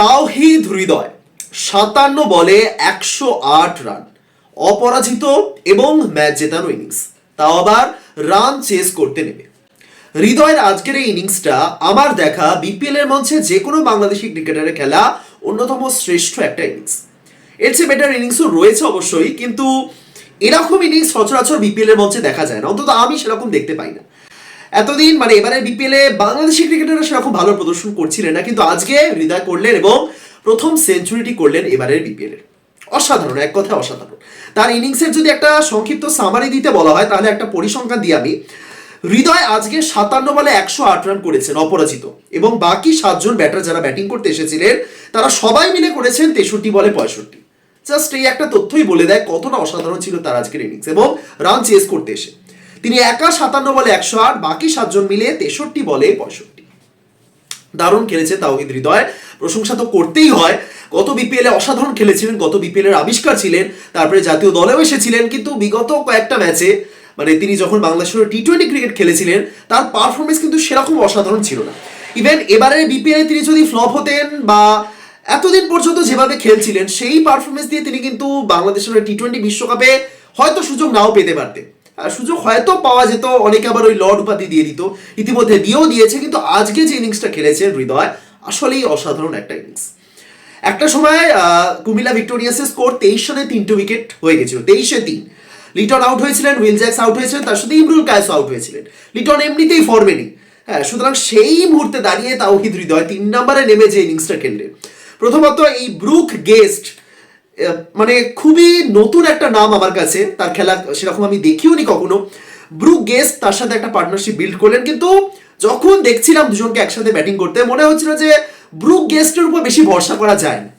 তাওহিদ হৃদয়, সাতান্ন বলে একশো আট রান, অপরাজিত এবং ম্যাচ জেতানো ইনিংস তাও আবার রান চেস করতে নেবে। হৃদয়ের আজকের এই ইনিংসটা আমার দেখা বিপিএল এর মঞ্চে যে কোনো বাংলাদেশি ক্রিকেটারের খেলা অন্যতম শ্রেষ্ঠ একটা ইনিংস এর চেয়ে বেটার ইনিংসও রয়েছে অবশ্যই, কিন্তু এরকম ইনিংস সচরাচর বিপিএল এর মঞ্চে দেখা যায় না। অন্তত আমি সেরকম দেখতে পাই না। এতদিন মানে এবারে বিপিএল এ বাংলাদেশি ক্রিকেটাররা সেরকম ভালো প্রদর্শন করছিলেন না, কিন্তু আজকে হৃদয় করলেন এবং প্রথম সেঞ্চুরিটি করলেন এবারের বিপিএল এর। অসাধারণ, এক কথায় অসাধারণ। তার ইনিংসের যদি একটা সংক্ষিপ্ত সামারি দিতে বলা হয়, তাহলে একটা পরিসংখ্যান দিই আমি। হৃদয় আজকে সাতান্ন বলে একশো আট রান করেছেন অপরাজিত এবং বাকি সাতজন ব্যাটার যারা ব্যাটিং করতে এসেছিলেন, তারা সবাই মিলে করেছেন তেষট্টি বলে পঁয়ষট্টি। জাস্ট এই একটা তথ্যই বলে দেয় কতটা অসাধারণ ছিল তার আজকের ইনিংস এবং রান চেস করতে এসে। তিনি একা সাতান্ন বলে একশো আট, বাকি সাতজন মিলে তেষট্টি বলে পঁয়ষট্টি। দারুণ খেলেছে তাওহিদ হৃদয়। প্রশংসা তো করতেই হয়। গত বিপিএল অসাধারণ খেলেছিলেন, গত বিপিএল এর আবিষ্কার ছিলেন, তারপরে জাতীয় দলেও এসেছিলেন, কিন্তু বিগত কয়েকটা ম্যাচে মানে তিনি যখন বাংলাদেশের টি টোয়েন্টি ক্রিকেট খেলেছিলেন, তার পারফরমেন্স কিন্তু সেরকম অসাধারণ ছিল না। ইভেন এবারে বিপিএল তিনি যদি ফ্লপ হতেন বা এতদিন পর্যন্ত যেভাবে খেলছিলেন, সেই পারফরমেন্স দিয়ে তিনি কিন্তু বাংলাদেশের টি টোয়েন্টি বিশ্বকাপে হয়তো সুযোগ নাও পেতে পারতেন। সুযোগ হয়তো পাওয়া যেত, অনেকে আবার ওই লর্ড উপাধি দিয়ে দিত। ইতিমধ্যে দিয়েও দিয়েছে, কিন্তু আজকে যে ইনিংসটা খেলেছেন হৃদয়, আসলেই অসাধারণ একটা ইনিংস একটা সময় কুমিল্লা ভিক্টোরিয়াসের স্কোর তেইশ রানে তিনটে উইকেট হয়ে গেছিল, তেইশে তিন। লিটন আউট হয়েছিলেন, উইল জ্যাক্স আউট হয়েছিলেন, তার সাথে ইমরুল কায়েস আউট হয়েছিলেন। লিটন এমনিতেই ফর্মে নেই। হ্যাঁ সুতরাং সেই মুহূর্তে দাঁড়িয়ে তাওহিদ হৃদয় তিন নম্বরে নেমে যে ইনিংসটা খেললেন। প্রথমত এই ব্রুক গেস্ট মানে খুবই নতুন একটা নাম আমার কাছে। তার খেলা সেরকম আমি দেখিও নি কখনো। ব্রুক গেস্ট তার সাথে একটা পার্টনারশিপ বিল্ড করলেন, কিন্তু যখন দেখছিলাম দুজনকে একসাথে ব্যাটিং করতে, মনে হচ্ছিল যে ব্রুক গেস্টের উপর বেশি ভরসা করা যায় না।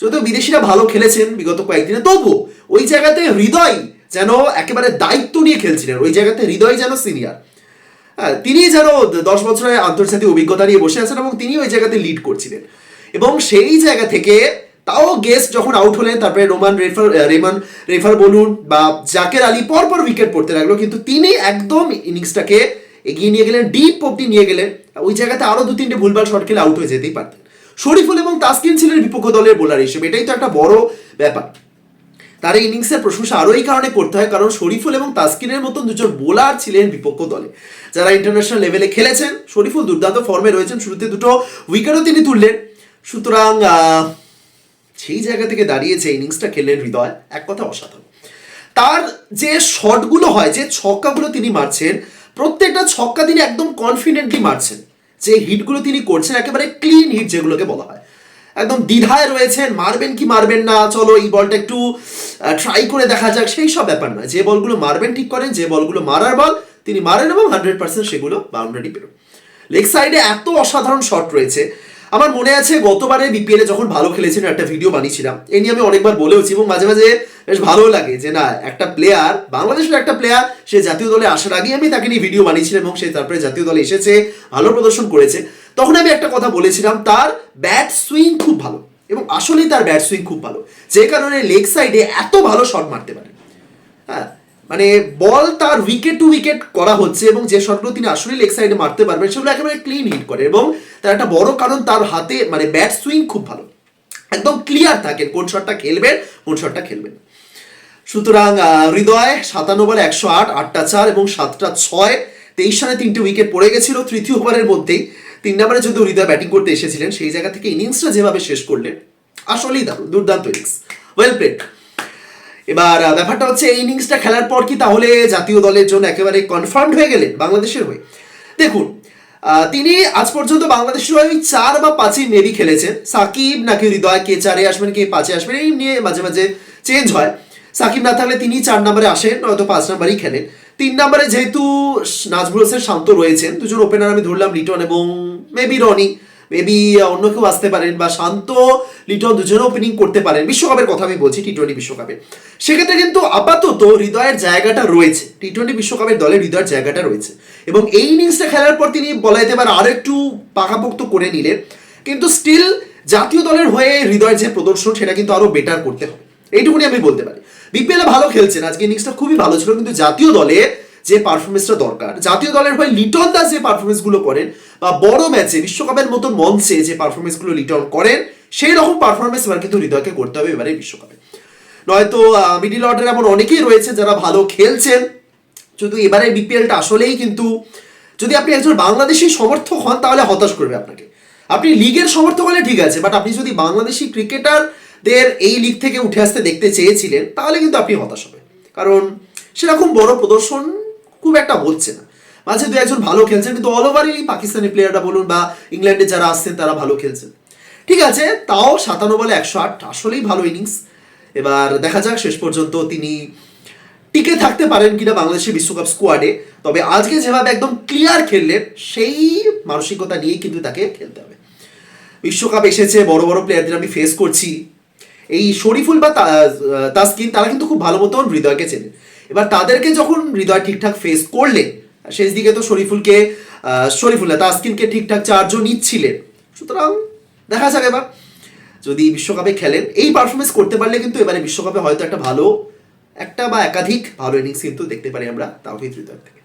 যদিও বিদেশিরা ভালো খেলেছেন বিগত কয়েকদিনে, তবু ওই জায়গাতে হৃদয় যেন একেবারে দায়িত্ব নিয়ে খেলছিলেন। ওই জায়গাতে হৃদয় যেন সিনিয়র হ্যাঁ তিনি যেন দশ বছরের আন্তর্জাতিক অভিজ্ঞতা নিয়ে বসে আছেন এবং তিনি ওই জায়গাতে লিড করছিলেন। এবং সেই জায়গা থেকে তাও গেস্ট যখন আউট হলেন, তারপরে রোমান রেফার রেমান, রেফার বলুন বা জাকের আলী পরপর উইকেট পড়তে লাগল, কিন্তু তিনি একদম ইনিংসটাকে এগিয়ে নিয়ে গেলেন ডিপ অব্দি নিয়ে গেলেন। ওই জায়গাতে আরও দু তিনটে ভুলভাল শট খেলে আউট হয়ে যেতেই পারতেন। শরীফুল এবং তাসকিন ছিলেন বিপক্ষ দলের বোলার হিসেবে, এটাই তো একটা বড় ব্যাপার। তার এই ইনিংসের প্রশংসা আরও এই কারণে করতে হয়, কারণ শরীফুল এবং তাসকিনের মতন দুজন বোলার ছিলেন বিপক্ষ দলে। যারা ইন্টারন্যাশনাল লেভেলে খেলেছেন, শরীফুল দুর্দান্ত ফর্মে রয়েছেন, শুরুতে দুটো উইকেটও তিনি তুললেন। সুতরাং সেই জায়গা থেকে দাঁড়িয়েছে ইনিংসটা খেললেন হৃদয়, এক কথা অসাধারণ। তার যে শটগুলো হয়, যে ছক্কাগুলো তিনি মারছেন, প্রত্যেকটা ছক্কা তিনি একদম কনফিডেন্টলি মারছেন। যে হিটগুলো তিনি করছেন, একেবারে ক্লিন হিট যেগুলোকে বলা হয়। একদম দ্বিধায় রয়েছেন, মারবেন কি মারবেন না, চলো এই বলটা একটু ট্রাই করে দেখা যাক। সেই সব ব্যাপার নয়, যে বলগুলো মারবেন ঠিক করেন, যে বলগুলো মারার বল, তিনি মারেন এবং হান্ড্রেড পার্সেন্ট সেগুলো বাউন্ডারি পেরো লেগ সাইডে এত অসাধারণ শট রয়েছে আমার মনে আছে গতবারে বিপিএল এ যখন ভালো খেলেছিলেন একটা ভিডিও বানিয়েছিলাম এই নিয়ে আমি অনেকবার বলেওছি এবং মাঝে মাঝে বেশ ভালো লাগে যে না, একটা প্লেয়ার বাংলাদেশের একটা প্লেয়ার সে জাতীয় দলে আসার আগে আমি তাকে নিয়ে ভিডিও বানিয়েছিলাম এবং সে তারপরে জাতীয় দলে এসেছে, ভালো প্রদর্শন করেছে। তখন আমি একটা কথা বলেছিলাম, তার ব্যাট সুইং খুব ভালো এবং আসলেই তার ব্যাট সুইং খুব ভালো। যে কারণে লেগ সাইডে এত ভালো শট মারতে পারে। হ্যাঁ মানে বল তার উইকেট টু উইকেট করা হচ্ছে এবং যে শটগুলো তিনি আসলে লেগ সাইডে মারতে পারবেন, সেগুলো একেবারে ক্লিন হিট করে এবং তার একটা বড় কারণ তার হাতে মানে ব্যাট সুইং খুব ভালো। একদম ক্লিয়ার থাকেন কোন শটটা খেলবেন, কোন শটটা খেলবেন। সুতরাং হৃদয় সাতান্ন ওভার একশো আট, আটটা চার এবং সাতটা ছয়, তেইশ রানে তিনটে উইকেট পড়ে গেছিল। তৃতীয় ওভারের মধ্যেই তিন নম্বরে যদি হৃদয় ব্যাটিং করতে এসেছিলেন। সেই জায়গা থেকে ইনিংসটা যেভাবে শেষ করলেন, আসলেই দারুণ, দুর্দান্ত ইনিংস ওয়েল প্লেড এবার ব্যাপারটা হচ্ছে এই ইনিংসটা খেলার পর কি তাহলে জাতীয় দলের জন্য একেবারে কনফার্মড হয়ে গেলেন বাংলাদেশের হয়ে? দেখুন তিনি আজ পর্যন্ত বাংলাদেশের হয়ে চার বা পাঁচই মেবি খেলেছেন। সাকিব নাকি হৃদয় কে চারে আসবেন, কে পাঁচে আসবেন, এই নিয়ে মাঝে মাঝে চেঞ্জ হয়। সাকিব না থাকলে তিনি চার নম্বরে আসেন, নয়তো পাঁচ নম্বরেই খেলেন। তিন নম্বরে যেহেতু নাজমুল হোসেন শান্ত রয়েছেন, দুজন ওপেনার আমি ধরলাম লিটন এবং মেবি রনি। মেবি অন্য কেউ আসতে পারেন বা শান্ত লিটন দুজনে ওপেনিং করতে পারেন। বিশ্বকাপের কথা আমি বলছি টি টোয়েন্টি বিশ্বকাপে। সেক্ষেত্রে কিন্তু আপাতত হৃদয়ের জায়গাটা রয়েছে। টি টোয়েন্টি বিশ্বকাপের দলে হৃদয়ের জায়গাটা রয়েছে। এবং এই ইনিংসটা খেলার পর তিনি বলা যেতে পারে আরও একটু পাকাপোক্ত করে নিলেন। কিন্তু স্টিল জাতীয় দলের হয়ে হৃদয়ের যে প্রদর্শন, সেটা কিন্তু আরও বেটার করতে হবে। এইটুকুনি আমি বলতে পারি। বিপিএল ভালো খেলছেন। আজকে ইনিংসটা খুবই ভালো ছিল। কিন্তু জাতীয় দলে যে পারফরমেন্সটা দরকার, জাতীয় দলের হয়ে লিটন দাস যে পারফরমেন্সগুলো করেন বা বড় ম্যাচে, বিশ্বকাপের মতন মঞ্চে যে পারফরমেন্সগুলো লিটন করেন সেই রকম পারফরমেন্স এবার কিন্তু হৃদয়কে করতে হবে এবারে বিশ্বকাপে। নয়তো মিডিল অর্ডারে এমন অনেকেই রয়েছে যারা ভালো খেলছেন। শুধু এবারে বিপিএলটা আসলেই কিন্তু যদি আপনি একজন বাংলাদেশি সমর্থক হন, তাহলে হতাশ করবে আপনাকে। আপনি লিগের সমর্থক হলে ঠিক আছে বাট আপনি যদি বাংলাদেশি ক্রিকেটারদের এই লিগ থেকে উঠে আসতে দেখতে চেয়েছিলেন, তাহলে কিন্তু আপনি হতাশ হবে কারণ সেরকম বড় প্রদর্শন খুব একটা হচ্ছে না। মাঝে দু একজন ভালো খেলছেন, কিন্তু অল ওভারই পাকিস্তানি প্লেয়াররা বলুন বা ইংল্যান্ডে যারা আসছেন তারা ভালো খেলছেন। ঠিক আছে, তাও সাতান্ন বলে একশো আট, আসলেই ভালো ইনিংস এবার দেখা যাক, শেষ পর্যন্ত তিনি টিকে থাকতে পারেন কিনা বাংলাদেশের বিশ্বকাপ স্কোয়াডে তবে আজকে যেভাবে একদম ক্লিয়ার খেললেন, সেই মানসিকতা নিয়েই কিন্তু তাকে খেলতে হবে। বিশ্বকাপ এসেছে, বড় বড় প্লেয়ারদের আমি ফেস করছি। এই শরীফুল বা তাসকিন, তারা কিন্তু খুব ভালো মতন হৃদয়কে চেনে এবার তাদেরকে যখন হৃদয় ঠিকঠাক ফেস করলেন শেষ দিকে তো শরীফুলকে আহ, শরীফুল না তাসকিনকে ঠিকঠাক চারজন নিচ্ছিলেন। সুতরাং দেখা যাক এবার। যদি বিশ্বকাপে খেলেন এই পারফরমেন্স করতে পারলে কিন্তু এবারে বিশ্বকাপে হয়তো একটা ভালো একটা বা একাধিক ভালো ইনিংস কিন্তু দেখতে পারি আমরা তাওহিদ হৃদয় থেকে